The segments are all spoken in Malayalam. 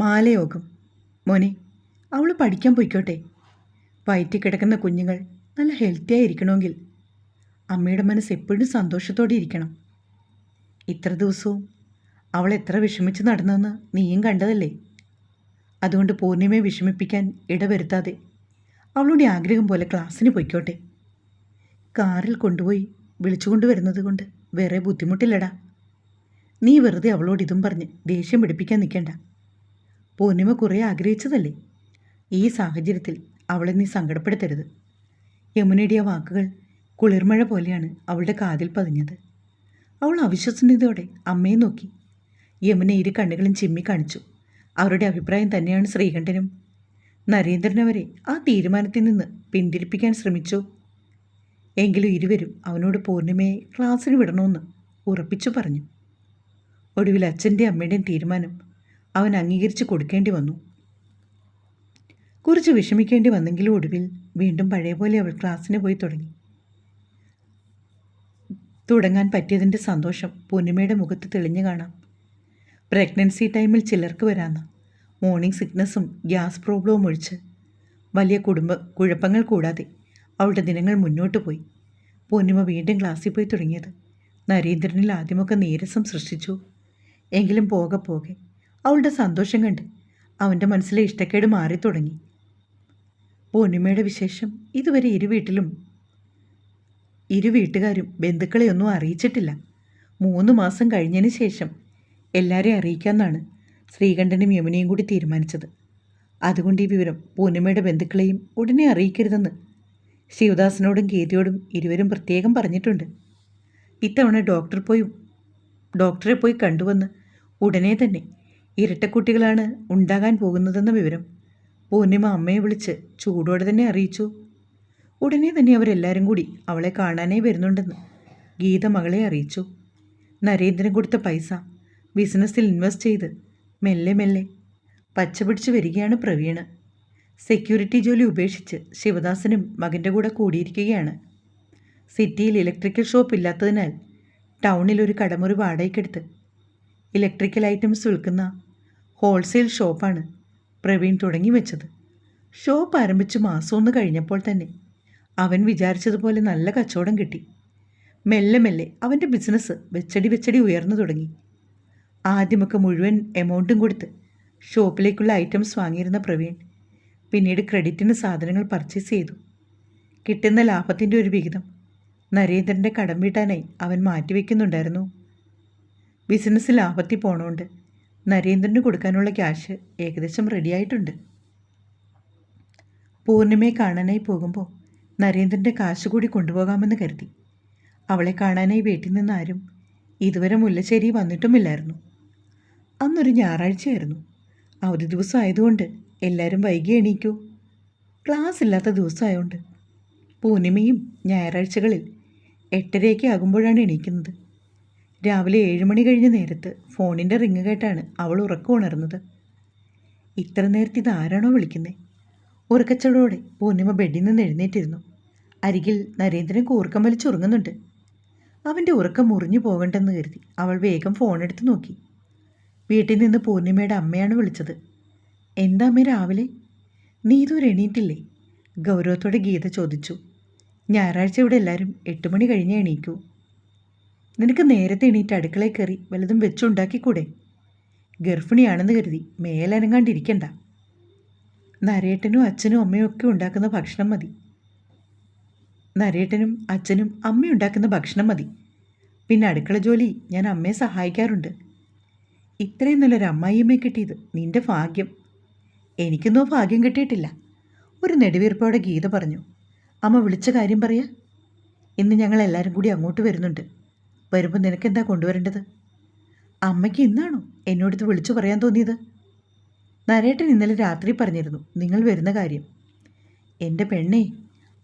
മാലയോഗം. മോനെ അവൾ പഠിക്കാൻ പോയിക്കോട്ടെ. വയറ്റിൽ കിടക്കുന്ന കുഞ്ഞുങ്ങൾ നല്ല ഹെൽത്തി ആയിരിക്കണമെങ്കിൽ അമ്മയുടെ മനസ്സ് എപ്പോഴും സന്തോഷത്തോടെ ഇരിക്കണം. ഇത്ര ദിവസവും അവൾ എത്ര വിഷമിച്ച് നടന്നെന്ന് നീയും കണ്ടതല്ലേ? അതുകൊണ്ട് പൂർണിമയെ വിഷമിപ്പിക്കാൻ ഇടവരുത്താതെ അവളുടെ ആഗ്രഹം പോലെ ക്ലാസ്സിന് പോയിക്കോട്ടെ. കാറിൽ കൊണ്ടുപോയി വിളിച്ചുകൊണ്ട് വരുന്നത് കൊണ്ട് വേറെ ബുദ്ധിമുട്ടില്ലടാ. നീ വെറുതെ അവളോട് ഇതും പറഞ്ഞ് ദേഷ്യം പിടിപ്പിക്കാൻ നിൽക്കണ്ട. പൂർണിമ കുറേ ആഗ്രഹിച്ചതല്ലേ? ഈ സാഹചര്യത്തിൽ അവളെ നീ സങ്കടപ്പെടുത്തരുത്. യമുനയുടെ വാക്കുകൾ കുളിർമഴ പോലെയാണ് അവളുടെ കാതിൽ പതിഞ്ഞത്. അവൾ അവിശ്വസനീയതയോടെ അമ്മയെ നോക്കി. യമുന ഇരു കണ്ണുകളും ചിമ്മി കാണിച്ചു. അവരുടെ അഭിപ്രായം തന്നെയാണ് ശ്രീകണ്ഠനും. നരേന്ദ്രനവരെ ആ തീരുമാനത്തിൽ നിന്ന് പിന്തിരിപ്പിക്കാൻ ശ്രമിച്ചു. എങ്കിലും ഇരുവരും അവനോട് പൂർണിമയെ ക്ലാസ്സിന് വിടണമെന്ന് ഉറപ്പിച്ചു പറഞ്ഞു. ഒടുവിൽ അച്ഛന്റെ അമ്മയുടെയും തീരുമാനം അവൻ അംഗീകരിച്ച് കൊടുക്കേണ്ടി വന്നു. കുറച്ച് വിഷമിക്കേണ്ടി വന്നെങ്കിലും ഒടുവിൽ വീണ്ടും പഴയ പോലെ അവൾ ക്ലാസ്സിന് പോയി തുടങ്ങി. തുടങ്ങാൻ പറ്റിയതിന്റെ സന്തോഷം പൂർണിമയുടെ മുഖത്ത് തെളിഞ്ഞു കാണാം. പ്രഗ്നൻസി ടൈമിൽ ചിലർക്ക് വരാന്ന. മോർണിംഗ് സിക്നസ്സും ഗ്യാസ് പ്രോബ്ലവും ഒഴിച്ച് വലിയ കുടുംബ കുഴപ്പങ്ങൾ കൂടാതെ അവളുടെ ദിനങ്ങൾ മുന്നോട്ട് പോയി. പൂർണിമ വീണ്ടും ക്ലാസ്സിൽ പോയി തുടങ്ങിയത് നരേന്ദ്രനിൽ ആദ്യമൊക്കെ നീരസം സൃഷ്ടിച്ചു. എങ്കിലും പോകെ പോകെ അവളുടെ സന്തോഷം കണ്ട് അവന്റെ മനസ്സിലെ ഇഷ്ടക്കേട് മാറി തുടങ്ങി. പൂർണിമയുടെ വിശേഷം ഇതുവരെ ഇരു വീട്ടിലും ഇരു വീട്ടുകാരും ബന്ധുക്കളെയൊന്നും അറിയിച്ചിട്ടില്ല. മൂന്ന് മാസം കഴിഞ്ഞതിന് ശേഷം എല്ലാവരെയും അറിയിക്കാമെന്നാണ് ശ്രീകണ്ഠനും യമുനയും കൂടി തീരുമാനിച്ചത്. അതുകൊണ്ട് ഈ വിവരം പൂർണിമയുടെ ബന്ധുക്കളെയും ഉടനെ അറിയിക്കരുതെന്ന് ശിവദാസനോടും കീതിയോടും ഇരുവരും പ്രത്യേകം പറഞ്ഞിട്ടുണ്ട്. ഇത്തവണ ഡോക്ടർ പോയി ഡോക്ടറെ പോയി കണ്ടുവന്ന് ഉടനെ തന്നെ ഇരട്ടക്കുട്ടികളാണ് ഉണ്ടാകാൻ പോകുന്നതെന്ന വിവരം പൂർണിമ അമ്മയെ വിളിച്ച് ചൂടോടെ തന്നെ അറിയിച്ചു. ഉടനെ തന്നെ അവരെല്ലാവരും കൂടി അവളെ കാണാനേ വരുന്നുണ്ടെന്ന് ഗീത മകളെ അറിയിച്ചു. നരേന്ദ്രൻ കൊടുത്ത പൈസ ബിസിനസ്സിൽ ഇൻവെസ്റ്റ് ചെയ്ത് മെല്ലെ മെല്ലെ പച്ചപിടിച്ച് വരികയാണ് പ്രവീണ്. സെക്യൂരിറ്റി ജോലി ഉപേക്ഷിച്ച് ശിവദാസനും മകന്റെ കൂടെ കൂടിയിരിക്കുകയാണ്. സിറ്റിയിൽ ഇലക്ട്രിക്കൽ ഷോപ്പ് ഇല്ലാത്തതിനാൽ ടൗണിൽ ഒരു കടമുറി വാടകയ്ക്കെടുത്ത് ഇലക്ട്രിക്കൽ ഐറ്റംസ് വിൽക്കുന്ന ഹോൾസെയിൽ ഷോപ്പാണ് പ്രവീൺ തുടങ്ങി വെച്ചത്. ഷോപ്പ് ആരംഭിച്ച് മാസമൊന്ന് കഴിഞ്ഞപ്പോൾ തന്നെ അവൻ വിചാരിച്ചതുപോലെ നല്ല കച്ചവടം കിട്ടി. മെല്ലെ മെല്ലെ അവന്റെ ബിസിനസ് വെച്ചടി വെച്ചടി ഉയർന്നു തുടങ്ങി. ആദ്യമൊക്കെ മുഴുവൻ എമൗണ്ടും കൊടുത്ത് ഷോപ്പിലേക്കുള്ള ഐറ്റംസ് വാങ്ങിയിരുന്ന പ്രവീൺ പിന്നീട് ക്രെഡിറ്റിന് സാധനങ്ങൾ പർച്ചേസ് ചെയ്തു. കിട്ടുന്ന ലാഭത്തിന്റെ ഒരു വിഹിതം നരേന്ദ്രന്റെ കടം വീട്ടാനായി അവൻ മാറ്റിവെക്കുന്നുണ്ടായിരുന്നു. ബിസിനസ് ലാഭത്തിൽ പോണോണ്ട് നരേന്ദ്രന് കൊടുക്കാനുള്ള ക്യാഷ് ഏകദേശം റെഡിയായിട്ടുണ്ട് പൂർണിമയെ കാണാനായി പോകുമ്പോൾ നരേന്ദ്രന്റെ കാശ് കൂടി കൊണ്ടുപോകാമെന്ന് കരുതി. അവളെ കാണാനായി വീട്ടിൽ നിന്ന് ആരും ഇതുവരെ മുല്ലശ്ശേരി വന്നിട്ടുമില്ലായിരുന്നു. അന്നൊരു ഞായറാഴ്ചയായിരുന്നു. അവധി ദിവസം ആയതുകൊണ്ട് എല്ലാവരും വൈകി എണീക്കൂ. ക്ലാസ് ഇല്ലാത്ത ദിവസമായതുകൊണ്ട് പൂർണിമയും ഞായറാഴ്ചകളിൽ എട്ടരയൊക്കെ ആകുമ്പോഴാണ് എണീക്കുന്നത്. രാവിലെ ഏഴ് മണി കഴിഞ്ഞ നേരത്ത് ഫോണിന്റെ റിങ് കേട്ടാണ് അവൾ ഉറക്കം ഉണർന്നത്. ഇത്ര നേരത്തെ ഇതാരാണോ വിളിക്കുന്നത് ഉറക്കച്ചടോടെ പൂർണിമ ബെഡിൽ നിന്ന് എഴുന്നേറ്റിരുന്നു. അരികിൽ നരേന്ദ്രൻ കൂർക്കം വലിച്ചുറങ്ങുന്നുണ്ട് അവന്റെ ഉറക്കം മുറിഞ്ഞു പോകണ്ടെന്ന് കരുതി അവൾ വേഗം ഫോണെടുത്ത് നോക്കി. വീട്ടിൽ നിന്ന് പൂർണിമയുടെ അമ്മയാണ് വിളിച്ചത്. എന്താ അമ്മ രാവിലെ? നീ ഇതുവരെ എണീറ്റില്ലേ? ഗൗരവത്തോടെ ഗീത ചോദിച്ചു. ഞായറാഴ്ച ഇവിടെ എല്ലാവരും എട്ട് മണി കഴിഞ്ഞേ എണീക്കൂ. നിനക്ക് നേരത്തെ എണീറ്റ് അടുക്കളയിൽ കയറി വല്ലതും വെച്ചുണ്ടാക്കിക്കൂടെ ഗർഭിണിയാണെന്ന് കരുതി മേലനങ്ങാണ്ടിരിക്കണ്ട നരേട്ടനും അച്ഛനും അമ്മയും ഒക്കെ ഉണ്ടാക്കുന്ന ഭക്ഷണം മതി. നരേട്ടനും അച്ഛനും അമ്മയും ഉണ്ടാക്കുന്ന ഭക്ഷണം മതി. പിന്നെ അടുക്കള ജോലി ഞാൻ അമ്മയെ സഹായിക്കാറുണ്ട്. ഇത്രയും നല്ലൊരു അമ്മായിയമ്മയെ കിട്ടിയത് നിന്റെ ഭാഗ്യം. എനിക്കൊന്നും ഭാഗ്യം കിട്ടിയിട്ടില്ല. ഒരു നെടുവീർപ്പോടെ ഗീത പറഞ്ഞു. അമ്മ വിളിച്ച കാര്യം പറയാ. ഇന്ന് ഞങ്ങൾ എല്ലാവരും കൂടി അങ്ങോട്ട് വരുന്നുണ്ട്. വരുമ്പോൾ നിനക്കെന്താ കൊണ്ടുവരേണ്ടത്? അമ്മയ്ക്ക് ഇന്നാണോ എന്നോടിത് വിളിച്ചു പറയാൻ തോന്നിയത്? നരേട്ടൻ ഇന്നലെ രാത്രി പറഞ്ഞിരുന്നു നിങ്ങൾ വരുന്ന കാര്യം. എന്റെ പെണ്ണേ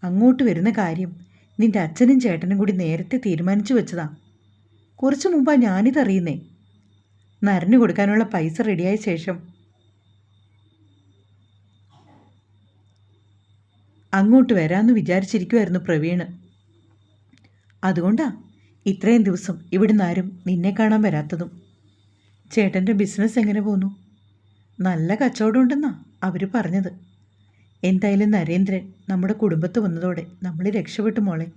അങ്ങോട്ട് വരുന്ന കാര്യം നിന്റെ അച്ഛനും ചേട്ടനും കൂടി നേരത്തെ തീരുമാനിച്ചു വെച്ചതാ. കുറച്ചു മുമ്പാ ഞാനിതറിയുന്നേ നരന് കൊടുക്കാനുള്ള പൈസ റെഡിയായ ശേഷം അങ്ങോട്ട് വരാമെന്ന് വിചാരിച്ചിരിക്കുമായിരുന്നു പ്രവീണ്. അതുകൊണ്ടാ ഇത്രയും ദിവസം ഇവിടുന്ന് ആരും നിന്നെ കാണാൻ വരാത്തതും. ചേട്ടന്റെ ബിസിനസ് എങ്ങനെ പോന്നു? നല്ല കച്ചവടമുണ്ടെന്നാ അവർ പറഞ്ഞത്. എന്തായാലും നരേന്ദ്രൻ നമ്മുടെ കുടുംബത്ത് വന്നതോടെ നമ്മൾ രക്ഷപ്പെട്ടു മോളെ.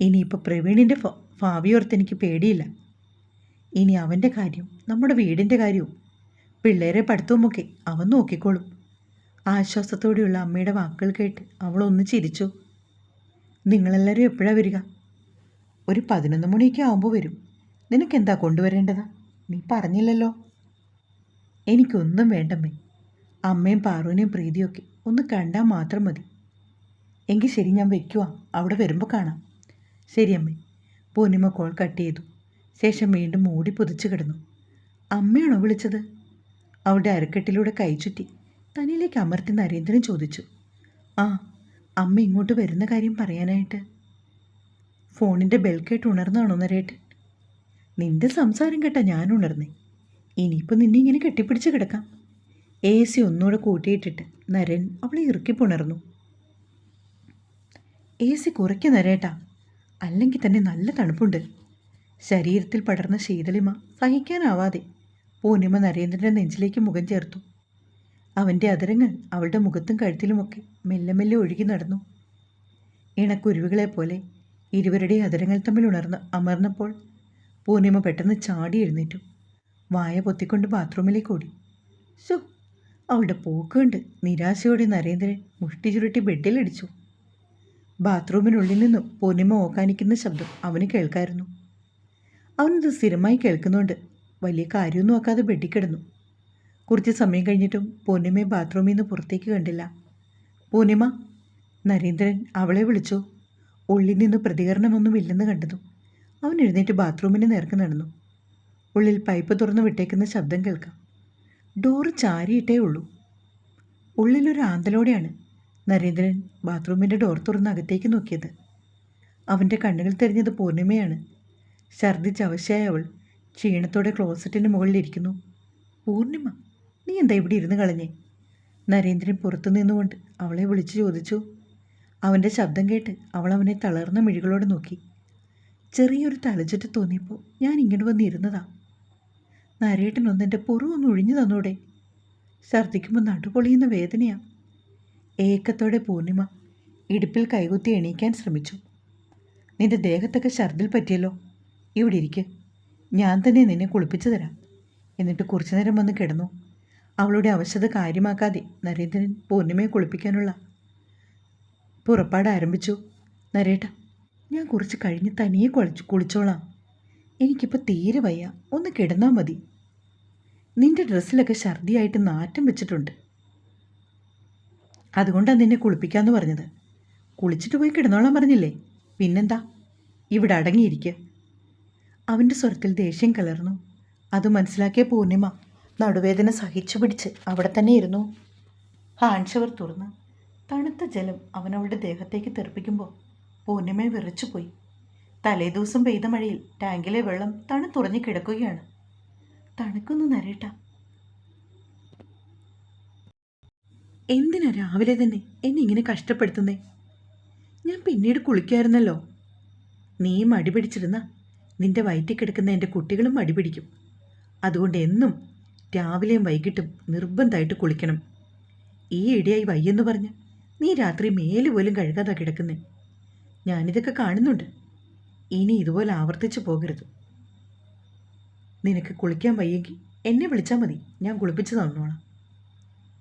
ഇനിയിപ്പോൾ പ്രവീണിന്റെ ഫ- ഭാവി ഓർത്ത് എനിക്ക് പേടിയില്ല. ഇനി അവന്റെ കാര്യം നമ്മുടെ വീടിന്റെ കാര്യവും പിള്ളേരെ പഠിത്തവുമൊക്കെ അവൻ നോക്കിക്കോളും. ആശ്വാസത്തോടെയുള്ള അമ്മയുടെ വാക്കുകൾ കേട്ട് അവളൊന്ന് ചിരിച്ചു. നിങ്ങളെല്ലാവരും എപ്പോഴാണ് വരിക? ഒരു പതിനൊന്ന് മണിയൊക്കെ ആകുമ്പോൾ വരും. നിനക്കെന്താ കൊണ്ടുവരേണ്ടത്? നീ പറഞ്ഞില്ലല്ലോ. എനിക്കൊന്നും വേണ്ടമ്മേ. അമ്മയും പാറുവിനെയും പ്രീതിയൊക്കെ ഒന്ന് കണ്ടാൽ മാത്രം മതി. എങ്കിൽ ശരി ഞാൻ വെക്കുവാ. അവിടെ വരുമ്പോൾ കാണാം. ശരി അമ്മേ പൂർണിമ കോൾ കട്ട് ചെയ്തു. ശേഷം വീണ്ടും മൂടി പൊതിച്ചു കിടന്നു. അമ്മയാണോ വിളിച്ചത്? അവളുടെ അരക്കെട്ടിലൂടെ കൈ ചുറ്റി തന്നിലേക്ക് അമർത്തി നരേന്ദ്രൻ ചോദിച്ചു. ആ അമ്മ ഇങ്ങോട്ട് വരുന്ന കാര്യം പറയാനായിട്ട്. ഫോണിന്റെ ബെൽ കേട്ട് ഉണർന്നാണോ നരേട്ടൻ? നിന്റെ സംസാരം കേട്ടാ ഞാൻ ഉണർന്നേ. ഇനിയിപ്പോൾ നിന്നെ ഇങ്ങനെ കെട്ടിപ്പിടിച്ച് കിടക്കാം. എ സി ഒന്നുകൂടെ കൂട്ടിയിട്ടിട്ട് നരൻ അവളെ ഇറുക്കി പുണർന്നു. A C കുറയ്ക്ക് നരേട്ടാ. അല്ലെങ്കിൽ തന്നെ നല്ല തണുപ്പുണ്ട്. ശരീരത്തിൽ പടർന്ന ശീതളിമ സഹിക്കാനാവാതെ പൂർണിമ നരേന്ദ്രന്റെ നെഞ്ചിലേക്ക് മുഖം ചേർത്തു. അവന്റെ അതിരങ്ങൾ അവളുടെ മുഖത്തും കഴുത്തിലുമൊക്കെ മെല്ലെ മെല്ലെ ഒഴുകി നടന്നു. ഇണക്കുരുവികളെ പോലെ ഇരുവരുടെയും അതരങ്ങൾ തമ്മിൽ ഉണർന്ന് അമർന്നപ്പോൾ പൂർണിമ പെട്ടെന്ന് ചാടി എഴുന്നേറ്റു. വായ പൊത്തിക്കൊണ്ട് ബാത്റൂമിലേക്ക് ഓടി. സു അവളുടെ പോക്ക് കണ്ട് നിരാശയോടെ നരേന്ദ്രൻ മുഷ്ടി ചുരുട്ടി ബെഡിലടിച്ചു ബാത്റൂമിനുള്ളിൽ നിന്നും പൂർണിമ ഓക്കാനിക്കുന്ന ശബ്ദം അവന് കേൾക്കായിരുന്നു. അവനത് സ്ഥിരമായി കേൾക്കുന്നുണ്ട് വലിയ കാര്യമൊന്നും ആക്കാതെ ബെഡിൽ കിടന്നു. കുറച്ച് സമയം കഴിഞ്ഞിട്ടും പൂർണിമയെ ബാത്റൂമിൽ നിന്ന് പുറത്തേക്ക് കണ്ടില്ല. പൂർണിമ നരേന്ദ്രൻ അവളെ വിളിച്ചു. ഉള്ളിൽ നിന്ന് പ്രതികരണമൊന്നുമില്ലെന്ന് കണ്ടതും അവൻ എഴുന്നേറ്റ് ബാത്റൂമിന് നേർക്ക് നടന്നു. ഉള്ളിൽ പൈപ്പ് തുറന്ന് വിട്ടേക്കുന്ന ശബ്ദം കേൾക്കാം. ഡോറ് ചാരിയിട്ടേ ഉള്ളൂ. ഉള്ളിലൊരു ആന്തലോടെയാണ് നരേന്ദ്രൻ ബാത്റൂമിന്റെ ഡോർ തുറന്ന് അകത്തേക്ക് നോക്കിയത്. അവന്റെ കണ്ണുകൾ തെരഞ്ഞത് പൂർണിമയാണ്. ഛർദിച്ച് അവശയായ അവൾ ക്ഷീണത്തോടെ ക്ലോസറ്റിന് മുകളിലിരിക്കുന്നു. പൂർണിമ നീ എന്താ ഇവിടെ ഇരുന്ന് കളഞ്ഞേ? നരേന്ദ്രൻ പുറത്തു നിന്നുകൊണ്ട് അവളെ വിളിച്ചു ചോദിച്ചു. അവന്റെ ശബ്ദം കേട്ട് അവൾ അവനെ തളർന്ന മിഴികളോട് നോക്കി. ചെറിയൊരു തലചുറ്റ് തോന്നിയപ്പോൾ ഞാൻ ഇങ്ങോട്ട് വന്നിരുന്നതാ നരേട്ടൻ ഒന്നെന്റെ പുറമൊന്ന് ഒഴിഞ്ഞു തന്നൂടെ. ഛർദ്ദിക്കുമ്പോൾ നടുപൊളിയുന്ന വേദനയാ. ഏക്കത്തോടെ പൂർണിമ ഇടുപ്പിൽ കൈകുത്തി എണീക്കാൻ ശ്രമിച്ചു. നിന്റെ ദേഹത്തൊക്കെ ഛർദിൽ പറ്റിയല്ലോ. ഇവിടെ ഇരിക്ക്. ഞാൻ തന്നെ നിന്നെ കുളിപ്പിച്ചു തരാം. എന്നിട്ട് കുറച്ചു നേരം വന്ന് കിടന്നു. അവളുടെ അവശത കാര്യമാക്കാതെ നരേന്ദ്രൻ പൂർണിമയെ കുളിപ്പിക്കാനുള്ള പുറപ്പാട് ആരംഭിച്ചു. നരേട്ട ഞാൻ കുറച്ച് കഴിഞ്ഞ് തനിയെ കുളിച്ചു കുളിച്ചോളാം. എനിക്കിപ്പോൾ തീരെ വയ്യ. ഒന്ന് കിടന്നാൽ മതി. നിന്റെ ഡ്രസ്സിലൊക്കെ ഛർദിയായിട്ട് നാറ്റം വെച്ചിട്ടുണ്ട്. അതുകൊണ്ടാണ് നിന്നെ കുളിപ്പിക്കാമെന്ന് പറഞ്ഞത്. കുളിച്ചിട്ട് പോയി കിടന്നോളാൻ പറഞ്ഞില്ലേ? പിന്നെന്താ? ഇവിടെ അടങ്ങിയിരിക്കുക അവന്റെ സ്വരത്തിൽ ദേഷ്യം കലർന്നു. അത് മനസ്സിലാക്കിയ പൂർണിമ നടുവേദന സഹിച്ചു പിടിച്ച് അവിടെ തന്നെ ഇരുന്നു. ഹാൻഷവർ തുറന്നു തുറന്ന് തണുത്ത ജലം അവനവളുടെ ദേഹത്തേക്ക് തെറിപ്പിക്കുമ്പോൾ പൂർണിമയെ വിറച്ചുപോയി. തലേദിവസം പെയ്ത മഴയിൽ ടാങ്കിലെ വെള്ളം തണുത്തുറഞ്ഞു കിടക്കുകയാണ്. തണുക്കുന്നു നരേട്ട. എന്തിനാ രാവിലെ തന്നെ എന്നെ ഇങ്ങനെ കഷ്ടപ്പെടുത്തുന്നേ? ഞാൻ പിന്നീട് കുളിക്കായിരുന്നല്ലോ. നീ മടി പിടിച്ചിരുന്ന നിന്റെ വയറ്റിൽ കിടക്കുന്ന എന്റെ കുട്ടികളും മടി പിടിക്കും. അതുകൊണ്ട് എന്നും രാവിലെയും വൈകിട്ടും നിർബന്ധമായിട്ട് കുളിക്കണം. ഈ ഇടയായി വയ്യെന്ന് പറഞ്ഞ് നീ രാത്രി മേൽ പോലും കഴുകാതെ കിടക്കുന്നേ. ഞാനിതൊക്കെ കാണുന്നുണ്ട്. ഇനി ഇതുപോലെ ആവർത്തിച്ചു പോകരുത്. നിനക്ക് കുളിക്കാൻ വയ്യെങ്കിൽ എന്നെ വിളിച്ചാൽ മതി. ഞാൻ കുളിപ്പിച്ചു തന്നോളാം.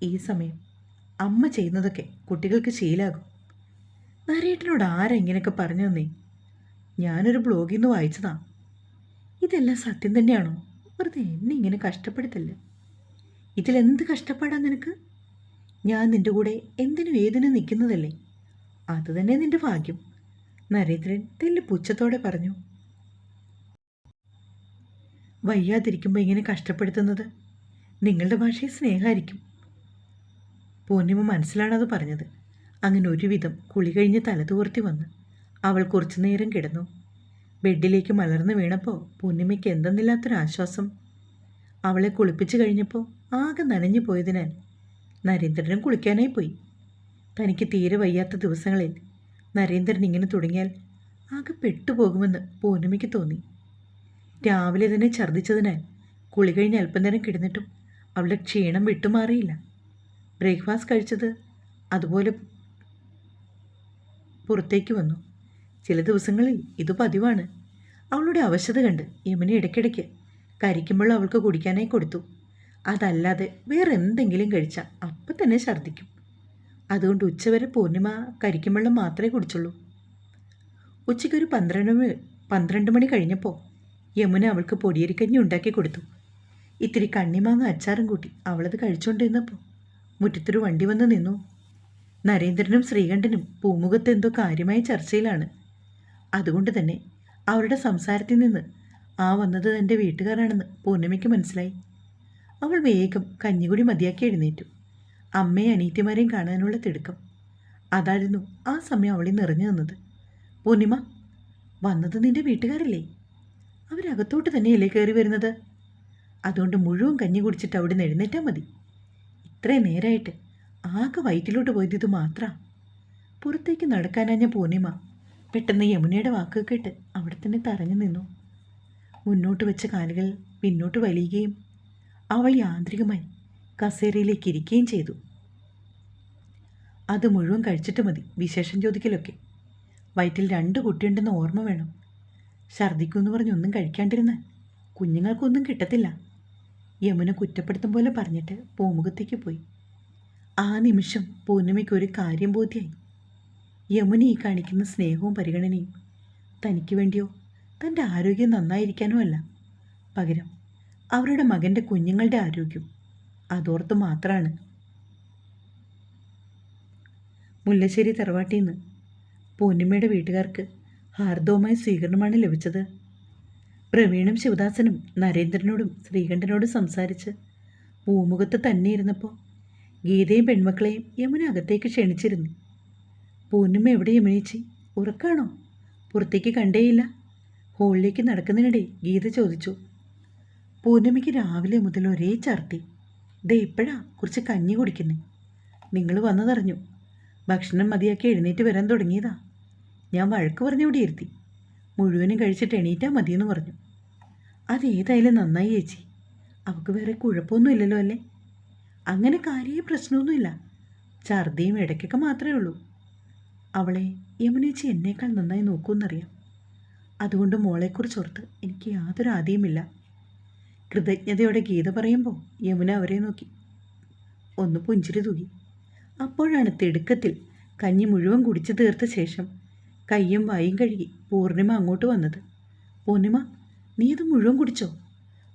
ഈ സമയം അമ്മ ചെയ്യുന്നതൊക്കെ കുട്ടികൾക്ക് ശീലാകും. നരേട്ടനോട് ആരാ ഇങ്ങനെയൊക്കെ പറഞ്ഞു തന്നേ? ഞാനൊരു ബ്ലോഗിൽ നിന്ന് വായിച്ചതാ. ഇതെല്ലാം സത്യം തന്നെയാണോ? വെറുതെ എന്നെ ഇങ്ങനെ കഷ്ടപ്പെടുത്തല്ലേ? ഇതിലെന്ത് കഷ്ടപ്പാടാ നിനക്ക്? ഞാൻ നിന്റെ കൂടെ എന്തിനും ഏതിനും നിൽക്കുന്നതല്ലേ? അത് തന്നെ നിന്റെ ഭാഗ്യം. നരേന്ദ്രൻ തെല്ല് പുച്ഛത്തോടെ പറഞ്ഞു. വയ്യാതിരിക്കുമ്പോൾ ഇങ്ങനെ കഷ്ടപ്പെടുത്തുന്നത്? നിങ്ങളുടെ ഭാഷയെ സ്നേഹമായിരിക്കും പൂർണിമ മനസ്സിലാണത് പറഞ്ഞത്. അങ്ങനെ ഒരുവിധം കുളി കഴിഞ്ഞ് തലതൂർത്തി വന്ന് അവൾ കുറച്ചു നേരം കിടന്നു. ബെഡിലേക്ക് മലർന്നു വീണപ്പോൾ പൂർണിമയ്ക്ക് എന്തെന്നില്ലാത്തൊരാശ്വാസം. അവളെ കുളിപ്പിച്ചു കഴിഞ്ഞപ്പോൾ ആകെ നനഞ്ഞു പോയതിനാൽ നരേന്ദ്രനും കുളിക്കാനായി പോയി. തനിക്ക് തീരെ വയ്യാത്ത ദിവസങ്ങളിൽ നരേന്ദ്രൻ ഇങ്ങനെ തുടങ്ങിയാൽ ആകെ പെട്ടുപോകുമെന്ന് പൂർണിമയ്ക്ക് തോന്നി. രാവിലെ തന്നെ ഛർദ്ദിച്ചതിനാൽ കുളി കഴിഞ്ഞ് അല്പം നേരം കിടന്നിട്ടും അവളുടെ ക്ഷീണം വിട്ടുമാറിയില്ല. ബ്രേക്ക്ഫാസ്റ്റ് കഴിച്ചത് അതുപോലെ പുറത്തേക്ക് വന്നു. ചില ദിവസങ്ങളിൽ ഇത് പതിവാണ്. അവളുടെ അവശത കണ്ട് യമുന ഇടയ്ക്കിടയ്ക്ക് കരിക്കുമ്പോൾ അവൾക്ക് കുടിക്കാനായി കൊടുത്തു. അതല്ലാതെ വേറെ എന്തെങ്കിലും കഴിച്ചാൽ അപ്പം തന്നെ ഛർദ്ദിക്കും. അതുകൊണ്ട് ഉച്ചവരെ പൂർണിമ കരിക്കുമ്പള്ളം മാത്രമേ കുടിച്ചുള്ളൂ. ഉച്ചയ്ക്കൊരു പന്ത്രണ്ട് മണി പന്ത്രണ്ട് മണി കഴിഞ്ഞപ്പോൾ യമുന അവൾക്ക് പൊടിയരിക്കഞ്ഞി ഉണ്ടാക്കി കൊടുത്തു. ഇത്തിരി കണ്ണിമാങ്ങ അച്ചാറും കൂട്ടി അവളത് കഴിച്ചുകൊണ്ടിരുന്നപ്പോൾ മുറ്റത്തൊരു വണ്ടി വന്ന് നിന്നു. നരേന്ദ്രനും ശ്രീകണ്ഠനും പൂമുഖത്ത് എന്തോ കാര്യമായ ചർച്ചയിലാണ്. അതുകൊണ്ട് തന്നെ അവരുടെ സംസാരത്തിൽ നിന്ന് ആ വന്നത് തന്റെ വീട്ടുകാരാണെന്ന് പൂർണിമയ്ക്ക് മനസ്സിലായി. അവൾ വേഗം കഞ്ഞികുടി മതിയാക്കി എഴുന്നേറ്റു. അമ്മയും അനീത്തിമാരെയും കാണാനുള്ള തിടുക്കം. അതായിരുന്നു ആ സമയം അവളിൽ നിറഞ്ഞു നിന്നത്. പൂർണിമ വന്നത് നിന്റെ വീട്ടുകാരല്ലേ? അവരകത്തോട്ട് തന്നെയല്ലേ കയറി വരുന്നത്? അതുകൊണ്ട് മുഴുവൻ കഞ്ഞി കുടിച്ചിട്ട് അവിടെ നിന്ന് എഴുന്നേറ്റാൽ മതി. ഇത്രയും നേരമായിട്ട് ആകെ വയറ്റിലോട്ട് പോയത് ഇത് മാത്രം. പുറത്തേക്ക് നടക്കാനാഞ്ഞ പൂർണിമ പെട്ടെന്ന് യമുനയുടെ വാക്ക് കേട്ട് അവിടെ തന്നെ തറഞ്ഞു നിന്നു. മുന്നോട്ട് വെച്ച കാലുകൾ പിന്നോട്ട് വലിയുകയും അവൾ യാന്ത്രികമായി കസേരയിലേക്ക് ഇരിക്കുകയും ചെയ്തു. അത് മുഴുവൻ കഴിച്ചിട്ട് മതി വിശേഷം ചോദിക്കലൊക്കെ. വയറ്റിൽ രണ്ട് കുട്ടിയുണ്ടെന്ന് ഓർമ്മ വേണം. ഛർദിക്കുമെന്ന് പറഞ്ഞ് ഒന്നും കഴിക്കാണ്ടിരുന്നാൽ കുഞ്ഞുങ്ങൾക്കൊന്നും കിട്ടത്തില്ല. യമുന കുറ്റപ്പെടുത്തും പോലെ പറഞ്ഞിട്ട് പൂമുഖത്തേക്ക് പോയി. ആ നിമിഷം പൂർണിമയ്ക്ക് ഒരു കാര്യം ബോധ്യായി. യമുന ഈ കാണിക്കുന്ന സ്നേഹവും പരിഗണനയും തനിക്ക് വേണ്ടിയോ തന്റെ ആരോഗ്യം നന്നായിരിക്കാനോ അല്ല പകരം അവരുടെ മകന്റെ കുഞ്ഞുങ്ങളുടെ ആരോഗ്യം. അതോർത്ത് മാത്രമാണ് മുല്ലശ്ശേരി തറവാട്ടിൽ നിന്ന് പൂർണിമയുടെ വീട്ടുകാർക്ക് ഹാർദവമായ സ്വീകരണമാണ് ലഭിച്ചത്. പ്രവീണും ശിവദാസനും നരേന്ദ്രനോടും ശ്രീകണ്ഠനോടും സംസാരിച്ച് പൂമുഖത്ത് തന്നെ ഇരുന്നപ്പോൾ ഗീതയും പെൺമക്കളെയും യമുന അകത്തേക്ക് ക്ഷണിച്ചിരുന്നു. പൂർണിമ എവിടെ യമുനേച്ചി ഉറക്കാണോ? പുറത്തേക്ക് കണ്ടേയില്ല. ഹോളിലേക്ക് നടക്കുന്നതിനിടെ ഗീത ചോദിച്ചു പൂർണിമയ്ക്ക് രാവിലെ മുതൽ ഒരേ ചർത്തി ദേ ഇപ്പോഴാ കുറച്ച് കഞ്ഞി കുടിക്കുന്നേ. നിങ്ങൾ വന്നതറിഞ്ഞു. ഭക്ഷണം മതിയാക്കി എഴുന്നേറ്റ് വരാൻ തുടങ്ങിയതാ. ഞാൻ വഴക്ക് പറഞ്ഞു ഇവിടെ ഇരുത്തി. മുഴുവനും കഴിച്ചിട്ട് എണീറ്റാ മതിയെന്ന് പറഞ്ഞു. അതേതായാലും നന്നായി ചേച്ചി. അവൾക്ക് വേറെ കുഴപ്പമൊന്നുമില്ലല്ലോ അല്ലേ? അങ്ങനെ കാര്യ പ്രശ്നമൊന്നുമില്ല. ഛർദിയും ഇടയ്ക്കൊക്കെ മാത്രമേ ഉള്ളൂ. അവളെ യമുനേച്ചി എന്നേക്കാൾ നന്നായി നോക്കുമെന്നറിയാം. അതുകൊണ്ട് മോളെക്കുറിച്ച് ഓർത്ത് എനിക്ക് യാതൊരു ആദിയുമില്ല കൃതജ്ഞതയോടെ ഗീത പറയുമ്പോൾ യമുന അവരെ നോക്കി. ഒന്ന് പുഞ്ചിരി തൂകി. അപ്പോഴാണ് തിടുക്കത്തിൽ കഞ്ഞി മുഴുവൻ കുടിച്ചു തീർത്ത ശേഷം കയ്യും വായും കഴുകി പൂർണിമ അങ്ങോട്ട് വന്നത്. പൂർണിമ നീ ഇത് മുഴുവൻ കുടിച്ചോ?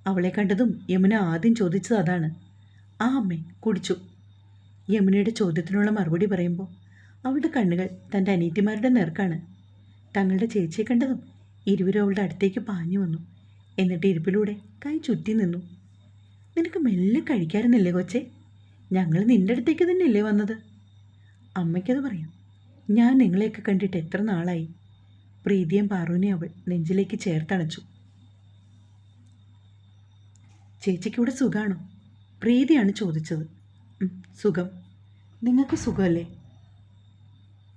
അവളെ കണ്ടതും യമുന ആദ്യം ചോദിച്ചത് അതാണ്. ആ അമ്മേ കുടിച്ചു. യമുനയുടെ ചോദ്യത്തിനുള്ള മറുപടി പറയുമ്പോൾ അവളുടെ കണ്ണുകൾ തന്റെ അനീത്തിമാരുടെ നേർക്കാണ്. തങ്ങളുടെ ചേച്ചിയെ കണ്ടതും ഇരുവരും അവളുടെ അടുത്തേക്ക് പാഞ്ഞു വന്നു. എന്നിട്ട് ഇരിപ്പിലൂടെ കൈ ചുറ്റി നിന്നു. നിനക്ക് മെല്ലെ കഴിക്കാറുന്നില്ലേ കൊച്ചേ? ഞങ്ങൾ നിന്റെ അടുത്തേക്ക് തന്നെയല്ലേ വന്നത്? അമ്മയ്ക്കത് പറയാം. ഞാൻ നിങ്ങളെയൊക്കെ കണ്ടിട്ട് എത്ര നാളായി? പ്രീതിയും പാറുവിനെ അവൾ നെഞ്ചിലേക്ക് ചേർത്തണച്ചു. ചേച്ചിക്കിവിടെ സുഖാണോ? പ്രീതിയാണ് ചോദിച്ചത്. സുഖം. നിങ്ങൾക്ക് സുഖമല്ലേ?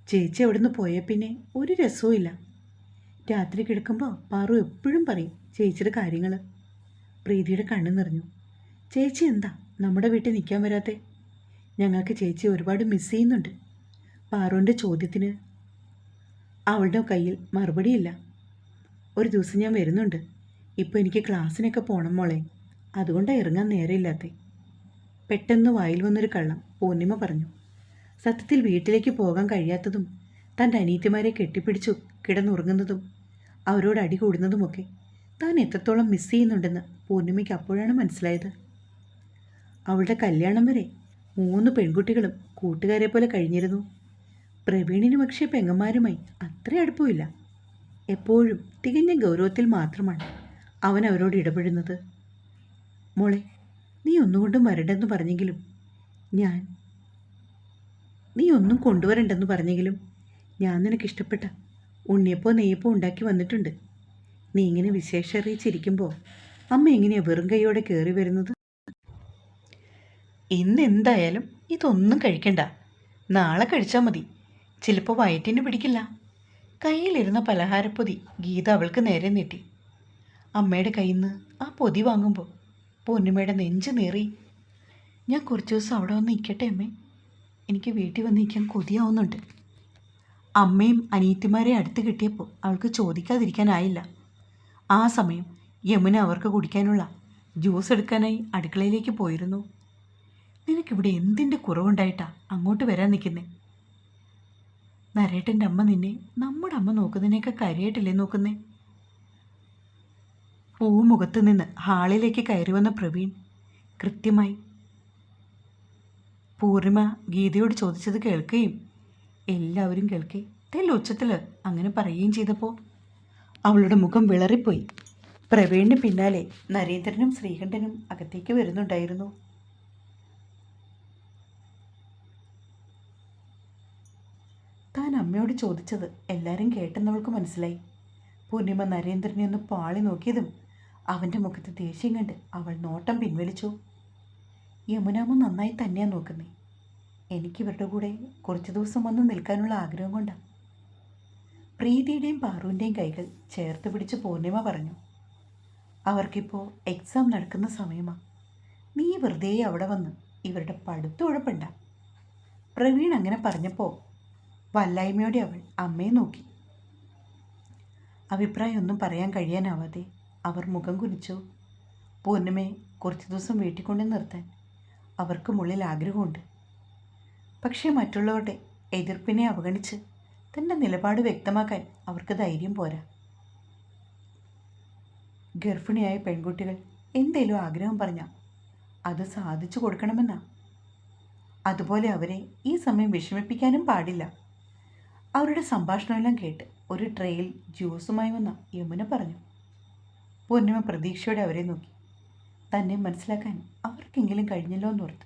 ചേച്ചി അവിടുന്ന് പോയ പിന്നെ ഒരു രസവും രാത്രി കിടക്കുമ്പോൾ പാറു എപ്പോഴും പറയും ചേച്ചിയുടെ കാര്യങ്ങൾ പ്രീതിയുടെ കണ്ണു നിറഞ്ഞു. ചേച്ചി എന്താ നമ്മുടെ വീട്ടിൽ നിൽക്കാൻ വരാത്തെ? ഞങ്ങൾക്ക് ചേച്ചി ഒരുപാട് മിസ് ചെയ്യുന്നുണ്ട്. പാറുവിന്റെ ചോദ്യത്തിന് അവളുടെ കയ്യിൽ മറുപടിയില്ല ഒരു ദിവസം ഞാൻ വരുന്നുണ്ട്. ഇപ്പോൾ എനിക്ക് ക്ലാസ്സിനൊക്കെ പോകണം മോളെ. അതുകൊണ്ടാണ് ഇറങ്ങാൻ നേരമില്ലാത്തേ. പെട്ടെന്ന് വായിൽ വന്നൊരു കള്ളം പൂർണിമ പറഞ്ഞു. സത്യത്തിൽ വീട്ടിലേക്ക് പോകാൻ കഴിയാത്തതും തന്റെ അനീത്തിമാരെ കെട്ടിപ്പിടിച്ചു കിടന്നുറങ്ങുന്നതും അവരോട് അടി കൂടുന്നതുമൊക്കെ താൻ എത്രത്തോളം മിസ് ചെയ്യുന്നുണ്ടെന്ന് പൂർണിമയ്ക്ക് അപ്പോഴാണ് മനസ്സിലായത്. അവളുടെ കല്യാണം വരെ മൂന്ന് പെൺകുട്ടികളും കൂട്ടുകാരെ പോലെ കഴിഞ്ഞിരുന്നു. പ്രവീണിന് പക്ഷേ പെങ്ങന്മാരുമായി അത്ര അടുപ്പമില്ല. എപ്പോഴും തികഞ്ഞ ഗൗരവത്തിൽ മാത്രമാണ് അവൻ അവരോട് ഇടപെടുന്നത്. മോളെ നീ ഒന്നുകൊണ്ടും വരണ്ടെന്ന് പറഞ്ഞെങ്കിലും ഞാൻ നീ ഒന്നും കൊണ്ടുവരണ്ടെന്ന് പറഞ്ഞെങ്കിലും ഞാൻ നിനക്കിഷ്ടപ്പെട്ട ഉണ്ണിയപ്പോ നെയ്യപ്പോ ഉണ്ടാക്കി വന്നിട്ടുണ്ട്. നീ ഇങ്ങനെ വിശേഷം അറിയിച്ചിരിക്കുമ്പോൾ അമ്മ എങ്ങനെയാ വെറും കൈയോടെ കയറി വരുന്നത്? ഇന്ന് എന്തായാലും ഇതൊന്നും കഴിക്കണ്ട. നാളെ കഴിച്ചാൽ മതി. ചിലപ്പോൾ വയറ്റിന് പിടിക്കില്ല. കയ്യിലിരുന്ന പലഹാരപ്പൊതി ഗീത അവൾക്ക് നേരെ നീട്ടി. അമ്മയുടെ കയ്യിൽ നിന്ന് ആ പൊതി വാങ്ങുമ്പോൾ പൊന്നുമ്മയുടെ നെഞ്ച് നേറി. ഞാൻ കുറച്ച് ദിവസം അവിടെ വന്ന് നിൽക്കട്ടെ അമ്മേ. എനിക്ക് വീട്ടിൽ വന്ന് നിൽക്കാൻ കൊതിയാവുന്നുണ്ട്. അമ്മയും അനിയത്തിമാരെ അടുത്ത് കിട്ടിയപ്പോൾ അവൾക്ക് ചോദിക്കാതിരിക്കാനായില്ല. ആ സമയം യമുന അവർക്ക് കുടിക്കാനുള്ള ജ്യൂസ് എടുക്കാനായി അടുക്കളയിലേക്ക് പോയിരുന്നു. നിനക്കിവിടെ എന്തിന്റെ കുറവുണ്ടായിട്ടാ അങ്ങോട്ട് വരാൻ നിൽക്കുന്നേ നരേട്ടന്റെ അമ്മ നിന്നെ നമ്മുടെ അമ്മ നോക്കുന്നതിനേക്കാൾ കാര്യമായിട്ടില്ലേ നോക്കുന്നേ? പൂമുഖത്ത് നിന്ന് ഹാളിലേക്ക് കയറി വന്ന പ്രവീൺ കൃത്യമായി പൂർണിമ ഗീതയോട് ചോദിച്ചത് കേൾക്കുകയും എല്ലാവരും കേൾക്കെ. തെല്ല ഉച്ചത്തിൽ അങ്ങനെ പറയുകയും ചെയ്തപ്പോൾ അവളുടെ മുഖം വിളറിപ്പോയി. പ്രവീണിന് പിന്നാലെ നരേന്ദ്രനും ശ്രീകണ്ഠനും അകത്തേക്ക് വരുന്നുണ്ടായിരുന്നു. താൻ അമ്മയോട് ചോദിച്ചത് എല്ലാവരും കേട്ടെന്നവൾക്ക് മനസ്സിലായി. പൂർണിമ നരേന്ദ്രനെ ഒന്ന് പാളി നോക്കിയതും അവന്റെ മുഖത്ത് ദേഷ്യം കണ്ട് അവൾ നോട്ടം പിൻവലിച്ചു. യമുനാമ നന്നായി തന്നെയാണ് നോക്കുന്നേ. എനിക്ക് ഇവരുടെ കൂടെ കുറച്ച് ദിവസം വന്ന് നിൽക്കാനുള്ള ആഗ്രഹം കൊണ്ടാണ് പ്രീതിയുടെയും പാറുവിന്റെയും കൈകൾ ചേർത്ത് പിടിച്ച് പൂർണിമ പറഞ്ഞു. അവർക്കിപ്പോൾ എക്സാം നടക്കുന്ന സമയമാണ് നീ വെറുതെ അവിടെ വന്ന് ഇവരുടെ പഠിത്തം ഉഴപ്പണ്ട. പ്രവീൺ അങ്ങനെ പറഞ്ഞപ്പോൾ വല്ലായ്മയോടെ അവൾ അമ്മയെ നോക്കി. അഭിപ്രായമൊന്നും പറയാൻ കഴിയാനാവാതെ അവർ മുഖം കുനിച്ചു. പൂർണിമയെ കുറച്ച് ദിവസം വീട്ടിൽ കൊണ്ട് നിർത്താൻ അവർക്ക് മുള്ളിൽ ആഗ്രഹമുണ്ട്. പക്ഷേ മറ്റുള്ളവരുടെ എതിർപ്പിനെ അവഗണിച്ച് തന്റെ നിലപാട് വ്യക്തമാക്കാൻ അവർക്ക് ധൈര്യം പോരാ. ഗർഭിണിയായ പെൺകുട്ടികൾ എന്തേലും ആഗ്രഹം പറഞ്ഞാൽ അത് സാധിച്ചു കൊടുക്കണമെന്നാ? അതുപോലെ അവരെ ഈ സമയം വിഷമിപ്പിക്കാനും പാടില്ല. അവരുടെ സംഭാഷണമെല്ലാം കേട്ട് ഒരു ട്രെയിൽ ജ്യൂസുമായി വന്ന യമുന പറഞ്ഞു. പൂർണിമ പ്രതീക്ഷയോടെ അവരെ നോക്കി. തന്നെ മനസ്സിലാക്കാൻ അവർക്കെങ്കിലും കഴിഞ്ഞല്ലോ എന്നോർത്ത്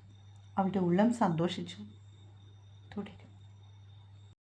അവരുടെ ഉള്ളം സന്തോഷിച്ചു.